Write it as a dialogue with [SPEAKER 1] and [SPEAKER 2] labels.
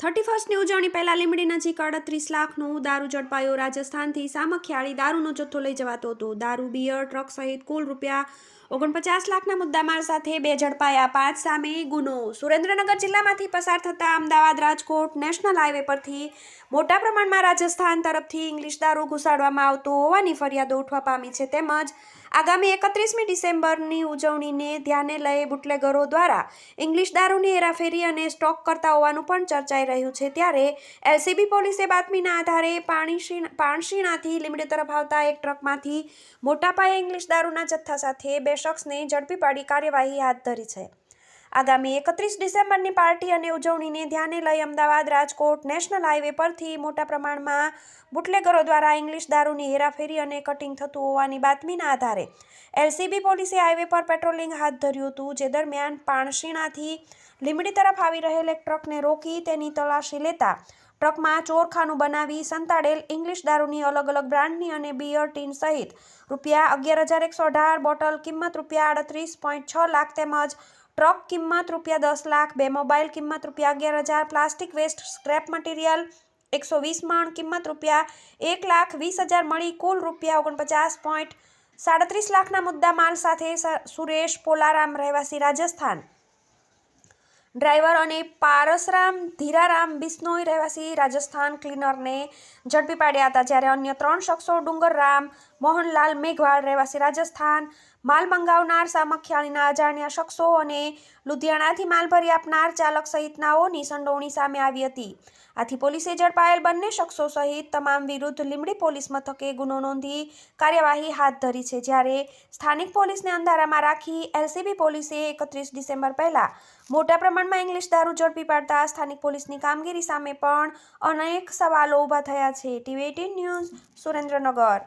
[SPEAKER 1] Thirty ફર્સ્ટની ઉજવણી પહેલાં લીમડી નજીક અડત્રીસ લાખનું દારૂ ઝડપાયો. રાજસ્થાનથી સામખિયાળી દારૂનો જથ્થો લઈ જવાતો હતો. દારૂ, બિયર, ટ્રક સહિત કુલ રૂપિયા ઓગણપચાસ લાખના મુદ્દામાલ સાથે બે ઝડપાયા. પાંચ સામે ગુનો. સુરેન્દ્રનગર જિલ્લામાંથી પસાર થતા અમદાવાદ રાજકોટ નેશનલ હાઈવે પરથી મોટા પ્રમાણમાં રાજસ્થાન તરફથી ઇંગ્લિશ દારૂ ઘુસાડવામાં આવતો હોવાની ફરિયાદો ઉઠવા પામી છે. તેમજ આગામી એકત્રીસમી ડિસેમ્બરની ઉજવણીને ધ્યાને લઈ બુટલેગરો દ્વારા ઇંગ્લિશ દારૂની હેરાફેરી અને સ્ટોક કરતા હોવાનું પણ ચર્ચાઈ રહ્યું છે. ત્યારે એલસીબી પોલીસે બાતમીના આધારે પાણીશી પાણશીણાથી લીમડી તરફ આવતા એક ટ્રકમાંથી મોટા પાયે ઇંગ્લિશ દારૂના જથ્થા સાથે બે શખ્સને ઝડપી પાડી કાર્યવાહી હાથ ધરી છે. આગામી એકત્રીસ ડિસેમ્બરની પાર્ટી અને ઉજવણીને ધ્યાને લઈ અમદાવાદ રાજકોટ નેશનલ હાઈવે પરથી મોટા પ્રમાણમાં બુટલેગરો દ્વારા ઇંગ્લિશ દારૂની હેરાફેરી અને કટિંગ થતું હોવાની બાતમીના આધારે એલસીબી પોલીસે હાઈવે પર પેટ્રોલિંગ હાથ ધર્યું હતું, જે દરમિયાન પાણશીણાથી લીંબડી તરફ આવી રહેલ એક ટ્રકને રોકી તેની તલાશી લેતા ટ્રકમાં ચોરખાનું બનાવી સંતાડેલ ઇંગ્લિશ દારૂની અલગ અલગ બ્રાન્ડની અને બિયર ટીન સહિત રૂપિયા અગિયાર હજાર એકસો અઢાર બોટલ કિંમત રૂપિયા આડત્રીસ પોઈન્ટ છ લાખ તેમજ ટ્રક કિંમત રૂપિયા દસ લાખ, બે મોબાઈલ કિંમત રૂપિયા અગિયાર હજાર, પ્લાસ્ટિક વેસ્ટ સ્ક્રેપ મટીરિયલ એકસો વીસ મણ કિંમત રૂપિયા એક લાખ વીસ હજાર મળી, કુલ રૂપિયા ઓગણપચાસ પોઈન્ટ સાડત્રીસ લાખના મુદ્દા માલ સાથે સુરેશ પોલારામ રહેવાસી રાજસ્થાન. ડ્રાઈવર અને પારસરામ ધીરારામ બિસ્નોઈ રહેવાસી રાજસ્થાન ક્લીનરને ઝડપી પાડ્યા હતા જ્યારે અન્ય ત્રણ શખ્સો ડુંગરરામ, મોહનલાલ મેઘવાળ રહેવાસી રાજસ્થાન માલ મંગાવનાર, સામખિયાળીના અજાણ્યા શખ્સો અને લુધિયાણાથી માલ ભરી આપનાર ચાલક સહિતનાઓની સંડોવણી સામે આવી હતી. આથી પોલીસે ઝડપાયેલ બંને શખ્સો સહિત તમામ વિરુદ્ધ લીમડી પોલીસ મથકે ગુનો નોંધી કાર્યવાહી હાથ ધરી છે. જ્યારે સ્થાનિક પોલીસને અંધારામાં રાખી એલસીબી પોલીસે એકત્રીસ ડિસેમ્બર પહેલા મોટા પ્રમાણમાં ઇંગ્લિશ દારૂ ઝડપી પાડતા સ્થાનિક પોલીસની કામગીરી સામે પણ અનેક સવાલો ઊભા થયા છે. TV news Surendranagar.